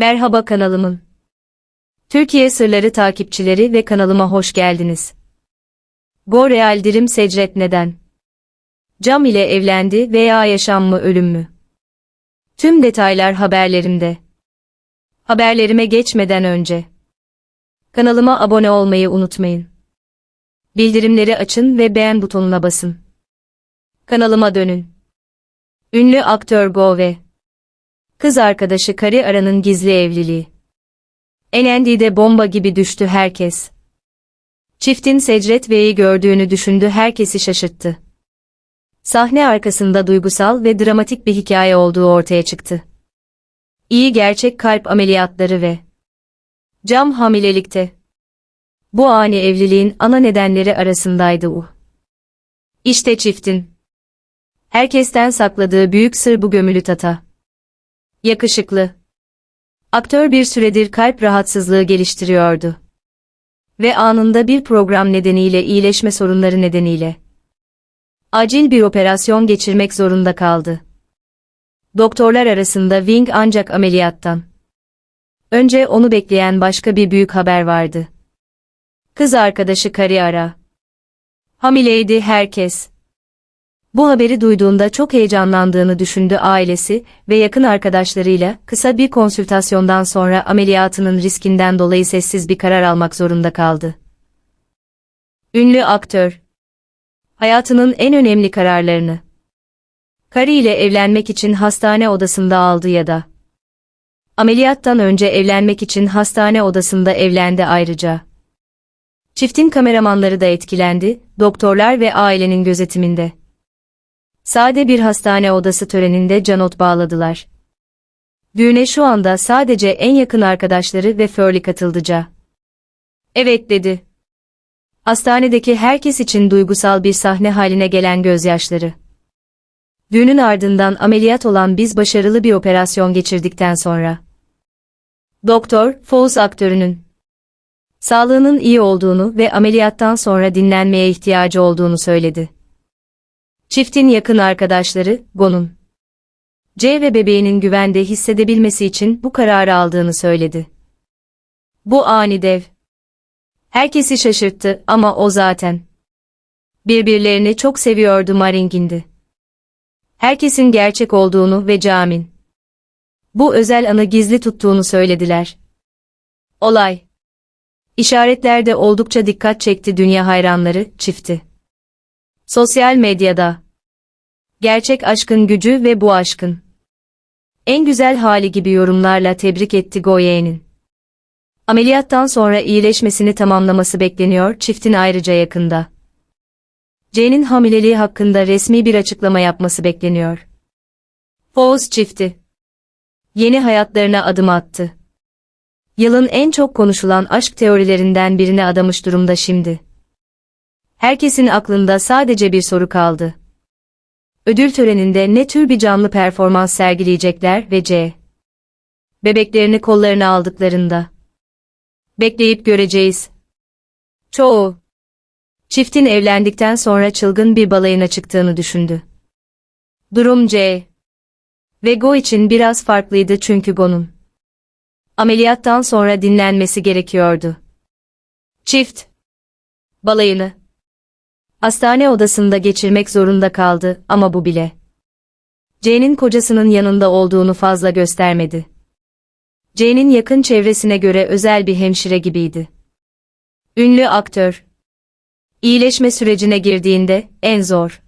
Merhaba kanalımın. Türkiye Sırları takipçileri ve kanalıma hoş geldiniz. Go Dirim Secret neden? Cam ile evlendi veya yaşam mı ölüm mü? Tüm detaylar haberlerimde. Haberlerime geçmeden önce kanalıma abone olmayı unutmayın. Bildirimleri açın ve beğen butonuna basın. Kanalıma dönün. Ünlü aktör Go kız arkadaşı Kari Ara'nın gizli evliliği. NND'de bomba gibi düştü herkes. Çiftin Secret Bey'i gördüğünü düşündü herkesi şaşırttı. Sahne arkasında duygusal ve dramatik bir hikaye olduğu ortaya çıktı. İyi gerçek kalp ameliyatları ve cam hamilelikte. Bu ani evliliğin ana nedenleri arasındaydı u. İşte çiftin. Herkesten sakladığı büyük sır bu gömülü tata. Yakışıklı. Aktör bir süredir kalp rahatsızlığı geliştiriyordu. Ve anında bir program nedeniyle iyileşme sorunları nedeniyle acil bir operasyon geçirmek zorunda kaldı. Doktorlar arasında Wing ancak ameliyattan. Önce onu bekleyen başka bir büyük haber vardı. Kız arkadaşı Kariara. Hamileydi herkes. Bu haberi duyduğunda çok heyecanlandığını düşündü ailesi ve yakın arkadaşlarıyla kısa bir konsültasyondan sonra ameliyatının riskinden dolayı sessiz bir karar almak zorunda kaldı. Ünlü aktör hayatının en önemli kararlarını Kari ile evlenmek için hastane odasında aldı ya da ameliyattan önce evlenmek için hastane odasında evlendi ayrıca. Çiftin kameramanları da etkilendi, doktorlar ve ailenin gözetiminde. Sade bir hastane odası töreninde canot bağladılar. Düğüne şu anda sadece en yakın arkadaşları ve Furley katıldıca. Evet dedi. Hastanedeki herkes için duygusal bir sahne haline gelen gözyaşları. Düğünün ardından ameliyat olan biz başarılı bir operasyon geçirdikten sonra. Doktor, Foles aktörünün sağlığının iyi olduğunu ve ameliyattan sonra dinlenmeye ihtiyacı olduğunu söyledi. Çiftin yakın arkadaşları, Gon'un C ve bebeğinin güvende hissedebilmesi için bu kararı aldığını söyledi. Bu ani dev. Herkesi şaşırttı ama o zaten. Birbirlerini çok seviyordu Maringindi. Herkesin gerçek olduğunu ve Camin. Bu özel anı gizli tuttuğunu söylediler. Olay. İşaretlerde oldukça dikkat çekti dünya hayranları, çifti. Sosyal medyada. Gerçek aşkın gücü ve bu aşkın. En güzel hali gibi yorumlarla tebrik etti Goye'nin. Ameliyattan sonra iyileşmesini tamamlaması bekleniyor çiftin ayrıca yakında. Jane'in hamileliği hakkında resmi bir açıklama yapması bekleniyor. Foz çifti. Yeni hayatlarına adım attı. Yılın en çok konuşulan aşk teorilerinden birine adamış durumda şimdi. Herkesin aklında sadece bir soru kaldı. Ödül töreninde ne tür bir canlı performans sergileyecekler ve C. Bebeklerini kollarına aldıklarında. Bekleyip göreceğiz. Çoğu. Çiftin evlendikten sonra çılgın bir balayına çıktığını düşündü. Durum C. Ve Go için biraz farklıydı çünkü Go'nun ameliyattan sonra dinlenmesi gerekiyordu. Çift balayını hastane odasında geçirmek zorunda kaldı ama bu bile Jane'in kocasının yanında olduğunu fazla göstermedi. Jane'in yakın çevresine göre özel bir hemşire gibiydi. Ünlü aktör iyileşme sürecine girdiğinde en zor